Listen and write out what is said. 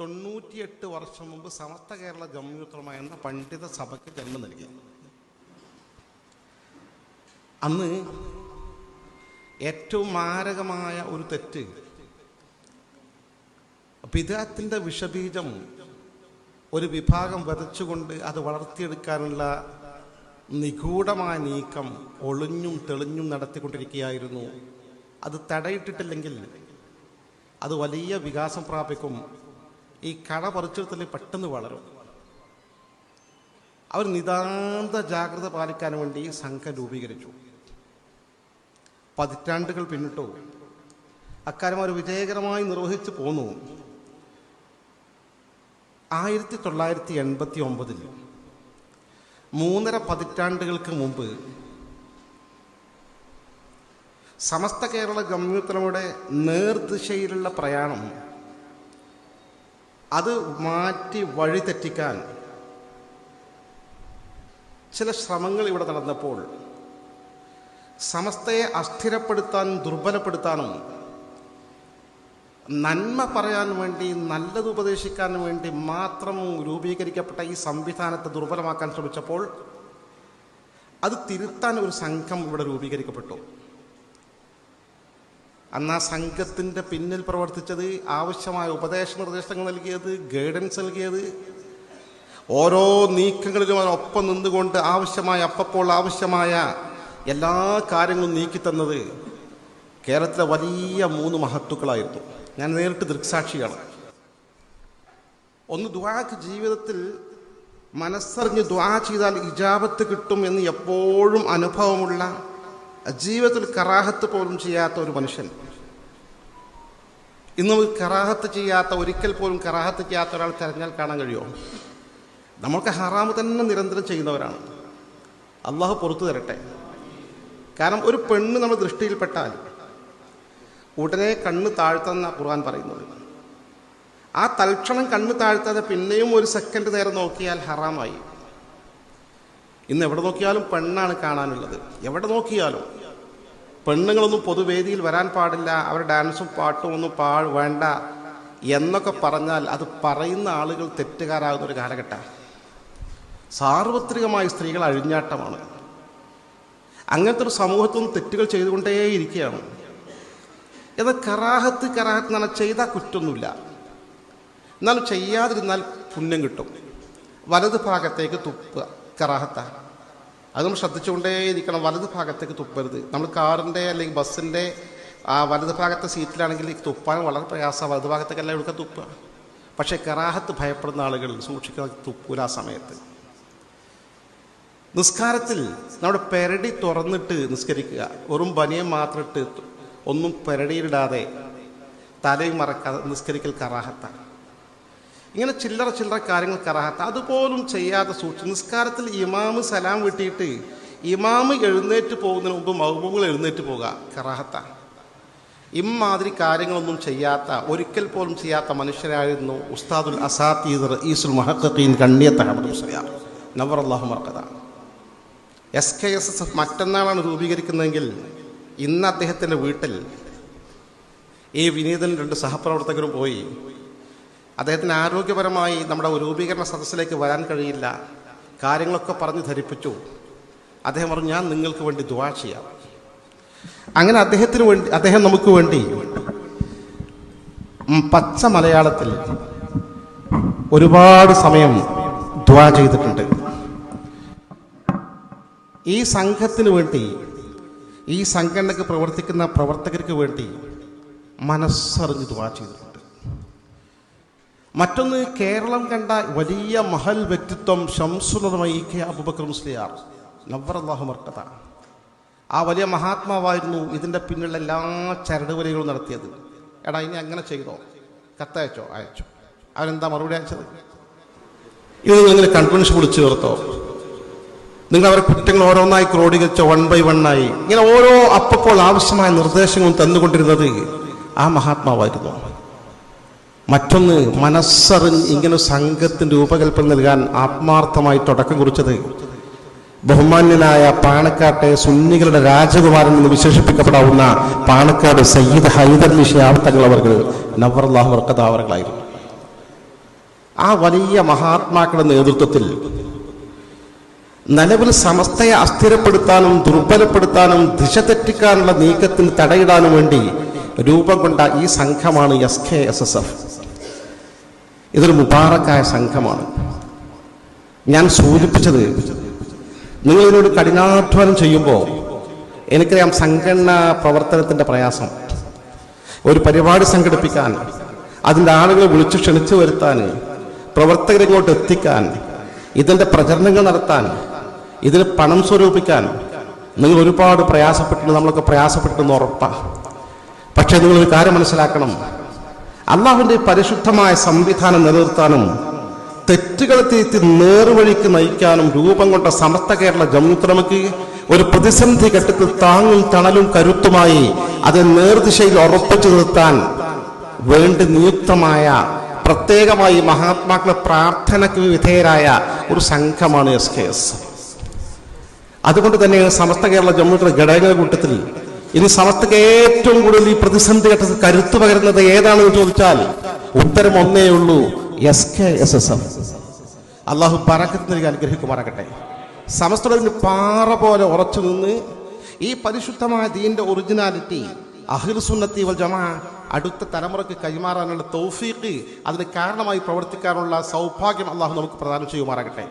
തൊണ്ണൂറ്റിയെട്ട് വർഷം മുമ്പ് സമസ്ത കേരള ജമ്മിയുത്രമ എന്ന പണ്ഡിത സഭയ്ക്ക് ജന്മം നൽകി. അന്ന് ഏറ്റവും മാരകമായ ഒരു തെറ്റ് പിതാത്തിന്റെ വിഷബീജം ഒരു വിഭാഗം വരച്ചുകൊണ്ട് അത് വളർത്തിയെടുക്കാനുള്ള നിഗൂഢമായ നീക്കം ഒളിഞ്ഞും തെളിഞ്ഞും നടത്തിക്കൊണ്ടിരിക്കുകയായിരുന്നു. അത് തടയിട്ടിട്ടില്ലെങ്കിൽ അത് വലിയ വികാസം പ്രാപിക്കും. ഈ കട പറിച്ചെടുത്തല്ലേ പെട്ടെന്ന് വളരും. അവർ നിതാന്ത ജാഗ്രത പാലിക്കാൻ വേണ്ടി സംഘം രൂപീകരിച്ചു. പതിറ്റാണ്ടുകൾ പിന്നിട്ടു. അക്കാര്യം അവർ വിജയകരമായി നിർവഹിച്ചു പോന്നു. ആയിരത്തി തൊള്ളായിരത്തി എൺപത്തി ഒമ്പതിൽ മൂന്നര പതിറ്റാണ്ടുകൾക്ക് മുമ്പ് സമസ്ത കേരള ഗമ്യൂത്തലയുടെ നേർദിശയിലുള്ള പ്രയാണം അത് മാറ്റി വഴിതെറ്റിക്കാൻ ചില ശ്രമങ്ങൾ ഇവിടെ നടന്നപ്പോൾ സമസ്തയെ അസ്ഥിരപ്പെടുത്താനും ദുർബലപ്പെടുത്താനും നന്മ പറയാൻ വേണ്ടി നല്ലത് ഉപദേശിക്കാൻ വേണ്ടി മാത്രം രൂപീകരിക്കപ്പെട്ട ഈ സംവിധാനത്തെ ദുർബലമാക്കാൻ ശ്രമിച്ചപ്പോൾ അത് തിരുത്താൻ ഒരു സംഘം ഇവിടെ രൂപീകരിക്കപ്പെട്ടു. അന്ന് ആ സംഘത്തിന്റെ പിന്നിൽ പ്രവർത്തിച്ചത് ആവശ്യമായ ഉപദേശ നിർദ്ദേശങ്ങൾ നൽകിയത് ഗൈഡൻസ് നൽകിയത്. ഓരോ നീക്കങ്ങളിലും അവൻ അതിനൊപ്പം നിന്നുകൊണ്ട് ആവശ്യമായ അപ്പപ്പോൾ ആവശ്യമായ എല്ലാ കാര്യങ്ങളും നീക്കി നീക്കിത്തന്നത് കേരളത്തിലെ വലിയ മൂന്ന് മഹത്തുക്കളായിരുന്നു. ഞാൻ നേരിട്ട് ദൃക്സാക്ഷിയാണ്. ഒന്ന് ദ്വാക്ക് ജീവിതത്തിൽ മനസ്സറിഞ്ഞ് ദ്വാ ചെയ്താൽ ഇജാബത്ത് കിട്ടും എന്ന് എപ്പോഴും അനുഭവമുള്ള ജീവിതത്തിൽ കറാഹത്ത് പോലും ചെയ്യാത്ത ഒരു മനുഷ്യൻ. ഇന്ന് കറാഹത്ത് ചെയ്യാത്ത ഒരിക്കൽ പോലും കറാഹത്ത് ചെയ്യാത്ത ഒരാൾ തിരഞ്ഞാൽ കാണാൻ കഴിയുമോ? നമ്മൾക്ക് ഹറാമ് തന്നെ നിരന്തരം ചെയ്യുന്നവരാണ്. അള്ളാഹു പുറത്തു തരട്ടെ. കാരണം ഒരു പെണ്ണ് നമ്മൾ ദൃഷ്ടിയിൽപ്പെട്ടാൽ ഉടനെ കണ്ണ് താഴ്ത്തുന്ന ഖുർആൻ പറയുന്നത്. ആ തൽക്ഷണം കണ്ണ് താഴ്ത്താതെ പിന്നെയും ഒരു സെക്കൻഡ് നേരം നോക്കിയാൽ ഹറാമായി. ഇന്ന് എവിടെ നോക്കിയാലും പെണ്ണാണ് കാണാനുള്ളത്. എവിടെ നോക്കിയാലും. പെണ്ണുങ്ങളൊന്നും പൊതുവേദിയിൽ വരാൻ പാടില്ല. അവർ ഡാൻസും പാട്ടും ഒന്നും പാ വേണ്ട എന്നൊക്കെ പറഞ്ഞാൽ അത് പറയുന്ന ആളുകൾ തെറ്റുകാരാകുന്ന ഒരു കാലഘട്ടമാണ് സാർവത്രികമായി സ്ത്രീകൾ അഴിഞ്ഞാട്ടമാണ്. അങ്ങനത്തെ ഒരു സമൂഹത്തിൽ നിന്ന് തെറ്റുകൾ ചെയ്തുകൊണ്ടേയിരിക്കുകയാണ്. എന്നാൽ കറാഹത്ത് കറാഹത്ത് എന്ന് പറഞ്ഞാൽ ചെയ്താൽ കുറ്റമൊന്നുമില്ല. എന്നാലും ചെയ്യാതിരുന്നാൽ പുണ്യം കിട്ടും. വലത് ഭാഗത്തേക്ക് തുപ്പുക കറാഹത്ത അത് നമ്മൾ ശ്രദ്ധിച്ചുകൊണ്ടേയിരിക്കണം. വലത് ഭാഗത്തേക്ക് തുപ്പരുത്. നമ്മൾ കാറിന്റെ അല്ലെങ്കിൽ ബസ്സിന്റെ ആ വലത് ഭാഗത്തെ സീറ്റിലാണെങ്കിൽ തുപ്പാൻ വളരെ പ്രയാസമാണ്. വലത് ഭാഗത്തേക്കല്ല എടുക്കാൻ തുപ്പുക പക്ഷേ കറാഹത്ത് ഭയപ്പെടുന്ന ആളുകൾ സൂക്ഷിക്കുന്ന തുപ്പൂല ആ സമയത്ത്. നിസ്കാരത്തിൽ നമ്മുടെ പെരടി തുറന്നിട്ട് നിസ്കരിക്കുക. വെറും ബനിയം മാത്രം ഇട്ട് ഒന്നും പെരടിയിലിടാതെ തലയും മറക്കാതെ നിസ്കരിക്കൽ കറാഹത്താണ്. ഇങ്ങനെ ചില്ലറ ചില്ലറ കാര്യങ്ങൾ കറാഹത്ത അതുപോലും ചെയ്യാതെ സൂക്ഷിച്ചു നിസ്കാരത്തിൽ ഇമാമ് സലാം വിട്ടിയിട്ട് ഇമാമ് എഴുന്നേറ്റ് പോകുന്നതിന് മുമ്പ് മഹബൂബുകൾ എഴുന്നേറ്റ് പോകുക കറാഹത്ത. ഇമ്മാതിരി കാര്യങ്ങളൊന്നും ചെയ്യാത്ത ഒരിക്കൽ പോലും ചെയ്യാത്ത മനുഷ്യരായിരുന്നു ഉസ്താദുൽ അസാത്തീദർ ഈസുൽ മഹക്കീൻ കണ്ണിയത്ത് അഹമ്മദ് നവർ അള്ളാഹു മർക്കത S K S S F മറ്റന്നാളാണ് രൂപീകരിക്കുന്നതെങ്കിൽ ഇന്ന് അദ്ദേഹത്തിന്റെ വീട്ടിൽ ഈ വിനീതൻ രണ്ട് സഹപ്രവർത്തകരും പോയി അദ്ദേഹത്തിന് ആരോഗ്യപരമായി നമ്മുടെ രൂപീകരണ സദസ്സിലേക്ക് വരാൻ കഴിയില്ല. കാര്യങ്ങളൊക്കെ പറഞ്ഞ് ധരിപ്പിച്ചു. അദ്ദേഹം പറഞ്ഞു ഞാൻ നിങ്ങൾക്ക് വേണ്ടി ദുവാ ചെയ്യാം. അങ്ങനെ അദ്ദേഹത്തിന് വേണ്ടി അദ്ദേഹം നമുക്ക് വേണ്ടി പച്ച മലയാളത്തിൽ ഒരുപാട് സമയം ദ്വാ ചെയ്തിട്ടുണ്ട്. ഈ സംഘത്തിന് വേണ്ടി ഈ സംഘടനക്ക് പ്രവർത്തിക്കുന്ന പ്രവർത്തകർക്ക് വേണ്ടി മനസ്സറിഞ്ഞ് ദ്വാ ചെയ്തിട്ടുണ്ട് മറ്റൊന്ന് കേരളം കണ്ട വലിയ മഹൽ വ്യക്തിത്വം ഷംസുലമായി കെ അബുബക്കർ മുസ്ലിയാർ. അള്ളാഹു മർക്കത ആ വലിയ മഹാത്മാവായിരുന്നു ഇതിന്റെ പിന്നിലുള്ള എല്ലാ ചരടുവലികളും നടത്തിയത്. എടാ ഇനി അങ്ങനെ ചെയ്തോ? കത്തയച്ചോ? അയച്ചോ? അവരെന്താ മറുപടി അയച്ചത്? ഇത് നിങ്ങൾ കൺവെൻഷൻ വിളിച്ചു ചേർത്തോ നിങ്ങൾ അവരെ കുറ്റങ്ങൾ ഓരോന്നായി ക്രോഡീകരിച്ച വൺ ബൈ വൺ ആയി. ഇങ്ങനെ ഓരോ അപ്പപ്പോൾ ആവശ്യമായ നിർദ്ദേശങ്ങളും തന്നുകൊണ്ടിരുന്നത് ആ മഹാത്മാവായിരുന്നു. മറ്റൊന്ന് മനസ്സറിൻ ഇങ്ങനെ സംഘത്തിന് രൂപകൽപ്പന നൽകാൻ ആത്മാർത്ഥമായി തുടക്കം കുറിച്ചത്. ബഹുമാന്യനായ പാണക്കാട്ടെ സുന്നികളുടെ രാജകുമാരൻ എന്ന് വിശേഷിപ്പിക്കപ്പെടാവുന്ന പാണക്കാട് സയ്യിദ് ഹൈദർ ഷിഹാബ് തങ്ങൾ അവർ അവർകളായിരുന്നു ആ വലിയ മഹാത്മാക്കളുടെ നേതൃത്വത്തിൽ നിലവിൽ സമസ്തയെ അസ്ഥിരപ്പെടുത്താനും ദുർബലപ്പെടുത്താനും ദിശ തെറ്റിക്കാനുള്ള നീക്കത്തിന് തടയിടാനും വേണ്ടി രൂപം കൊണ്ട ഈ സംഘമാണ് S K S S F. ഇതൊരു മുബാറക്കായ സംഘമാണ്. ഞാൻ സൂചിപ്പിച്ചത് നിങ്ങൾ ഇതിനോട് കഠിനാധ്വാനം ചെയ്യുമ്പോൾ എനിക്കറിയാം സംഘടനാ പ്രവർത്തനത്തിന്റെ പ്രയാസം. ഒരു പരിപാടി സംഘടിപ്പിക്കാൻ അതിന്റെ ആളുകളെ വിളിച്ചു ക്ഷണിച്ചു വരുത്താൻ പ്രവർത്തകരെ ഇങ്ങോട്ട് എത്തിക്കാൻ ഇതിന്റെ പ്രചരണങ്ങൾ നടത്താൻ ഇതിന് പണം സ്വരൂപിക്കാൻ നിങ്ങൾ ഒരുപാട് പ്രയാസപ്പെട്ടിട്ടുണ്ട് നമ്മളൊക്കെ പ്രയാസപ്പെട്ടെന്ന് ഉറപ്പാണ് പക്ഷേ നിങ്ങളൊരു കാര്യം മനസ്സിലാക്കണം. അള്ളാഹുവിന്റെ പരിശുദ്ധമായ സംവിധാനം നിലനിർത്താനും തെറ്റുകളെ തിരുത്തി നേർവഴിക്ക് നയിക്കാനും രൂപം കൊണ്ട സമസ്ത കേരള ജമുത്രമക്ക് ഒരു പ്രതിസന്ധി ഘട്ടത്തിൽ താങ്ങും തണലും കരുത്തുമായി അത് നേർദിശയിൽ ഉറപ്പിച്ചു നിർത്താൻ വേണ്ടി നിയുക്തമായ പ്രത്യേകമായി മഹാത്മാക്കളെ പ്രാർത്ഥനയ്ക്ക് വിധേയരായ ഒരു സംഘമാണ് എസ് കെ എസ്. അതുകൊണ്ട് തന്നെ സമസ്ത കേരള ജമ്മുയുടെ ഘടകങ്ങളുടെ കൂട്ടത്തിൽ ഇനി സമസ്തക്ക് ഏറ്റവും കൂടുതൽ ഈ പ്രതിസന്ധി ഘട്ടത്തിൽ കരുത്തു പകരുന്നത് ഏതാണെന്ന് ചോദിച്ചാൽ ഉത്തരം ഒന്നേ ഉള്ളൂ S K S S F അള്ളാഹു പറക്കത്ത് അനുഗ്രഹിക്കുമാറാകട്ടെ. സമസ്തത്തിന് പാറ പോലെ ഉറച്ചു നിന്ന് ഈ പരിശുദ്ധമായ ദീന്റെ ഒറിജിനാലിറ്റി അഹിർസുന്നത്തി വൽ ജമാ അടുത്ത തലമുറയ്ക്ക് കൈമാറാനുള്ള തൗഫീഖ് അതിന് കാരണമായി പ്രവർത്തിക്കാനുള്ള സൗഭാഗ്യം അള്ളാഹു നമുക്ക് പ്രദാനം ചെയ്യുമാറാകട്ടെ.